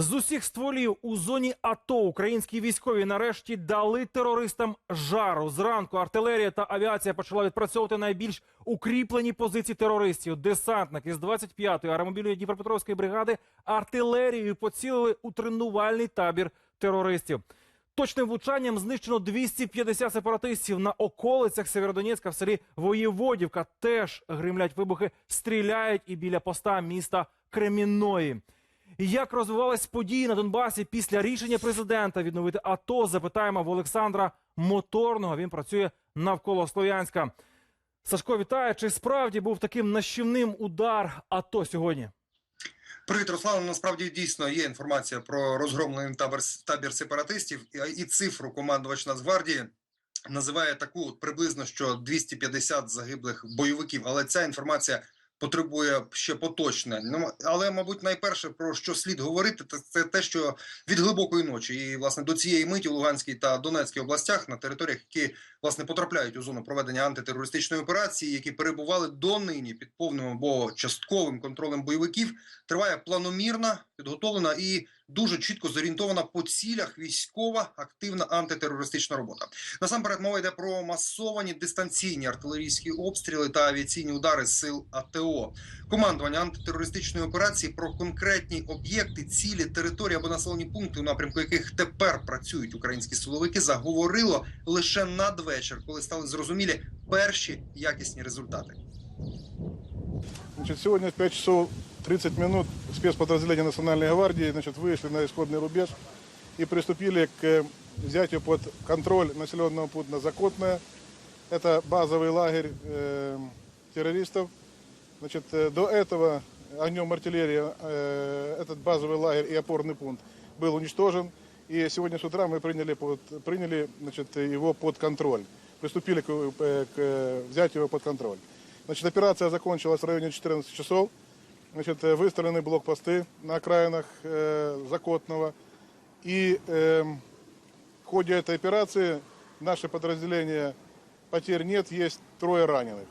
З усіх стволів у зоні АТО українські військові нарешті дали терористам жару. Зранку артилерія та авіація почала відпрацьовувати найбільш укріплені позиції терористів. Десантники з 25-ї аеромобільної Дніпропетровської бригади артилерією поцілили у тренувальний табір терористів. Точним влучанням знищено 250 сепаратистів на околицях Северодонецька в селі Воєводівка. Теж гримлять вибухи, стріляють і біля поста міста Кремінної. Як розвивались події на Донбасі після рішення президента відновити АТО? Запитаємо в Олександра Моторного. Він працює навколо Слов'янська. Сашко, вітаю. Чи справді був таким нищівним удар АТО сьогодні? Привіт, Руслан. Насправді дійсно є інформація про розгромлений табір, табір сепаратистів і, і цифру командувач Нацгвардії називає таку приблизно що 250 загиблих бойовиків. Але ця інформація потребує ще поточне. Ну але, мабуть, найперше про що слід говорити, це, те, що від глибокої ночі і власне до цієї миті в Луганській та Донецькій областях на територіях, які власне потрапляють у зону проведення антитерористичної операції, які перебували донині під повним або частковим контролем бойовиків, триває планомірна, підготовлена і дуже чітко зорієнтована по цілях військова активна антитерористична робота. Насамперед мова йде про масовані дистанційні артилерійські обстріли та авіаційні удари сил АТО. Командування антитерористичної операції про конкретні об'єкти, цілі, території або населені пункти, у напрямку яких тепер працюють українські силовики, заговорило лише надвечір, коли стали зрозумілі перші якісні результати. Значит, сегодня в 5 часов 30 минут спецподразделения Национальной гвардии значит, вышли на исходный рубеж и приступили к взятию под контроль населенного пункта Закотное. Это базовый лагерь э, террористов. Значит, э, до этого огнем артиллерии э, этот базовый лагерь и опорный пункт был уничтожен. И сегодня с утра мы приняли, под, приняли значит, его под контроль. Приступили к, э, к взятию его под контроль. Значит, операция закончилась в районе 14 часов. Значит, э, выстроены блокпосты на окраинах э, Закотного. И эм, в ходе этой операции наше подразделение потерь нет, есть трое раненых.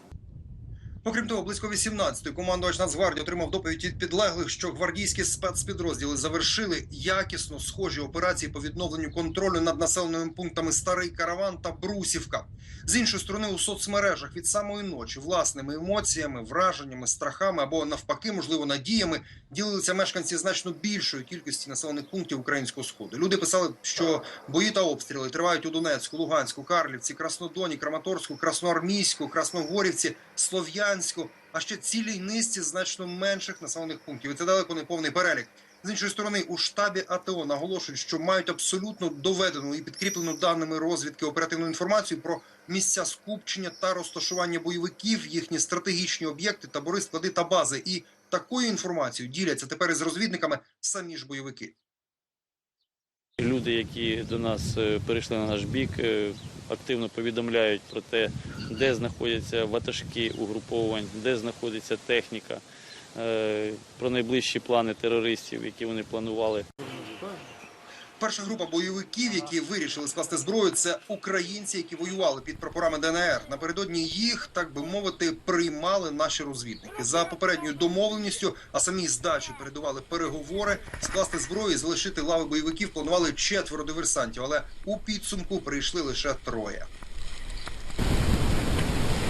Окрім того, близько 18-ї командувач Нацгвардії отримав доповідь від підлеглих, що гвардійські спецпідрозділи завершили якісно схожі операції по відновленню контролю над населеними пунктами Старий Караван та Брусівка. З іншої сторони, у соцмережах від самої ночі власними емоціями, враженнями, страхами або навпаки, можливо, надіями ділилися мешканці значно більшої кількості населених пунктів українського сходу. Люди писали, що бої та обстріли тривають у Донецьку, Луганську, Карлівці, Краснодоні, Краматорську, Красноармійську, Красногорівці, Слов'янську, а ще цілій низці значно менших населених пунктів. І це далеко не повний перелік. З іншої сторони, у штабі АТО наголошують, що мають абсолютно доведену і підкріплену даними розвідки оперативну інформацію про місця скупчення та розташування бойовиків, їхні стратегічні об'єкти, табори, склади та бази. І такою інформацією діляться тепер із розвідниками самі ж бойовики. Люди, які до нас е, перейшли на наш бік, е, активно повідомляють про те, де знаходяться ватажки угруповань, де знаходиться техніка, е, про найближчі плани терористів, які вони планували. Перша група бойовиків, які вирішили скласти зброю, це українці, які воювали під прапорами ДНР. Напередодні їх, так би мовити, приймали наші розвідники за попередньою домовленістю, а самі здачі передували переговори. Скласти зброю і залишити лави бойовиків планували четверо диверсантів, але у підсумку прийшли лише троє.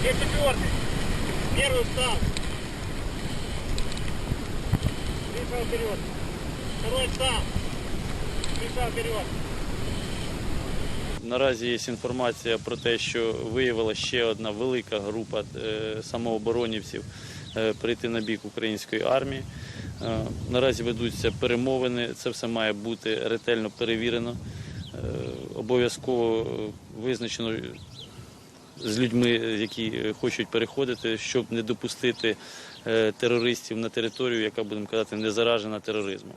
Где четвертый? Первый встал. Пришел вперед. Второй встал. Наразі є інформація про те, що виявила ще одна велика група е, самооборонівців е, прийти на бік української армії. Е, Наразі ведуться перемовини. Це все має бути ретельно перевірено. Обов'язково визначено з людьми, які хочуть переходити, щоб не допустити терористів на територію, яка будемо казати, не заражена тероризмом.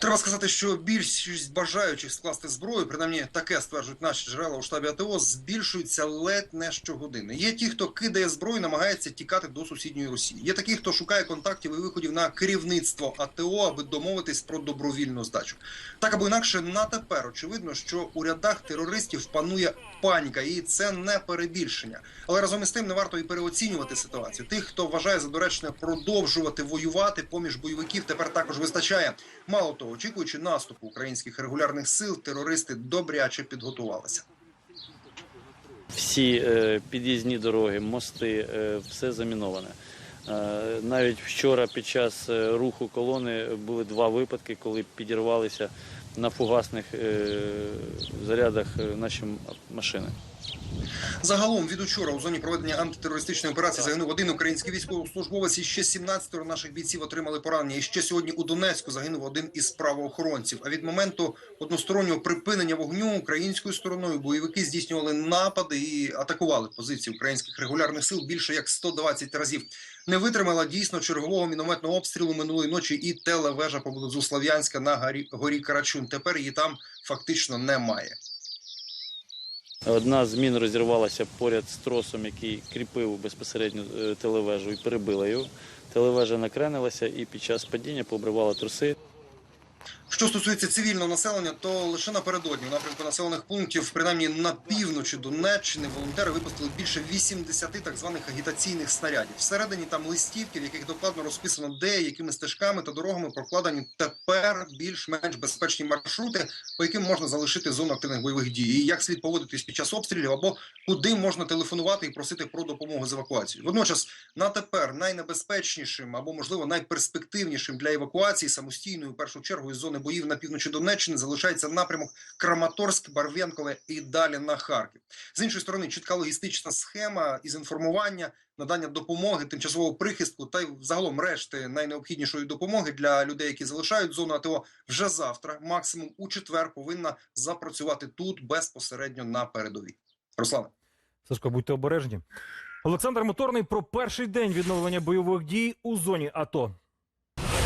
Треба сказати, що більшість бажаючих скласти зброю, принаймні таке стверджують наші джерела у штабі АТО, збільшується ледь не щогодини. Є ті, хто кидає зброю, намагається тікати до сусідньої Росії. Є такі, хто шукає контактів і виходів на керівництво АТО, аби домовитись про добровільну здачу. Так або інакше, на тепер очевидно, що у рядах терористів панує паніка, і це не перебільшення. Але разом із тим не варто і переоцінювати ситуацію. Тих, хто вважає за доречне продовжувати воювати поміж бойовиків, тепер також вистачає. Мало того, очікуючи наступу українських регулярних сил, терористи добряче підготувалися. Всі е, під'їзні дороги, мости, е, все заміноване. Е, Навіть вчора під час руху колони були два випадки, коли підірвалися на фугасних зарядах наші машини. Загалом від учора у зоні проведення антитерористичної операції загинув один український військовослужбовець і ще 17 наших бійців отримали поранення. І ще сьогодні у Донецьку загинув один із правоохоронців. А від моменту одностороннього припинення вогню українською стороною бойовики здійснювали напади і атакували позиції українських регулярних сил більше як 120 разів. Не витримала дійсно чергового мінометного обстрілу минулої ночі і телевежа поблизу Слов'янська на горі, горі Карачун. Тепер її там фактично немає. Одна з мін розірвалася поряд з тросом, який кріпив безпосередньо е, телевежу і перебила його. Телевежа накренилася і під час падіння пообривала труси. Що стосується цивільного населення, то лише напередодні в напрямку населених пунктів, принаймні на півночі Донеччини, волонтери випустили більше 80 так званих агітаційних снарядів. Всередині там листівки, в яких докладно розписано, де якими стежками та дорогами прокладені тепер більш-менш безпечні маршрути, по яким можна залишити зону активних бойових дій, і як слід поводитись під час обстрілів, або куди можна телефонувати і просити про допомогу з евакуацією. Водночас на тепер найнебезпечнішим або можливо найперспективнішим для евакуації самостійною першу чергу із зони боїв на півночі Донеччини залишається напрямок Краматорськ, Барв'янкове і далі на Харків. З іншої сторони, чітка логістична схема із інформування, надання допомоги, тимчасового прихистку та й загалом решти найнеобхіднішої допомоги для людей, які залишають зону АТО вже завтра, максимум у четвер, повинна запрацювати тут безпосередньо на передовій. Руслан. Сашко, будьте обережні. Олександр Моторний про перший день відновлення бойових дій у зоні АТО.